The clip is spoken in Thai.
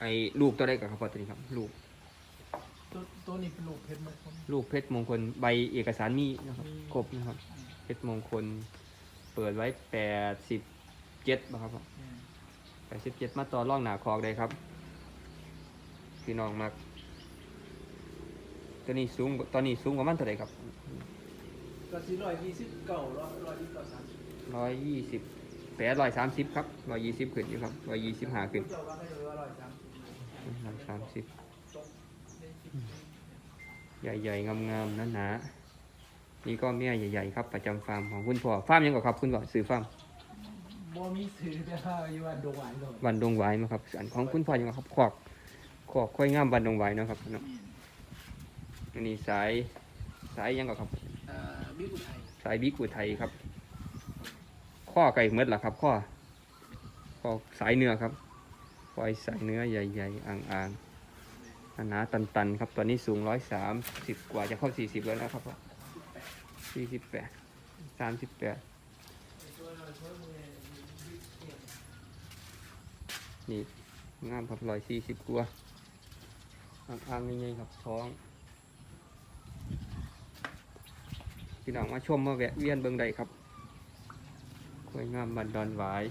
ไอ้ลูกตัวได้กับครับพ่อตัวนี้ครับ ลูกตัวตัวนี้เป็นลูกเพชรมงคล ลูกเพชรมงคลใบเอกสารมีนะครับมี ครบนะครับ เพชรมงคล เปิดไว้แปดสิบเจ็ดนะครับอืมแปดสิบเจ็ดมาต่อร่องหนาคอกได้ครับ พี่น้องมากตัวนี้สูงตอนนี้สูงประมาณเท่าไหร่ครับก็สี่ร้อยยี่สิบเก้าร้อยร้อยยี่สิบเก้าสามสิบร้อยยี่สิบแปดร้อยสามสิบครับร้อยยี่สิบขึ้นอยู่ครับร้อยยี่สิบห้าขึ้น เจ้าว่าให้เลยว่าร้อยสามสิบร้อยสามสิบจบได้สิบใหญ่ๆงามๆหนาๆนี่ก็แม่ใหญ่ๆครับประจำฟาร์มของคุณพ่อฟาร์มยังก่อครับคุณพ่อซื้อฟาร์มบ่มีสื่อแต่ว่าอยู่ว่าดงหวานเลยวันดงหวายมาครับอันของคุณพ่อยังก่อครับขอกขอกค่อยงามวันดงหวายเนาะครับเนาะอันนี้สายสายยังก่อครับเอ่อบิ๊กอุทัยสายบิ๊กอุทัยครับ ข้อไก่เมดล่ะครับ ข้อข้อสายเนื้อครับ ปล่อยใสายเนื้อใหญ่ ๆ อ่างๆหนาตันๆ ครับตอนนี้สูงร้อยสามสิบกว่าจะเข้าสี่สิบแล้วนะครับสี่สิบแปดสามสิบแปดนี่งามครับร้อยสี่สิบกว่าอ่างๆใหญ่ๆครับท้องพี่น้องมาชมมาแวะเวียนเบิงใดครับสวยงามบันดอนหวาย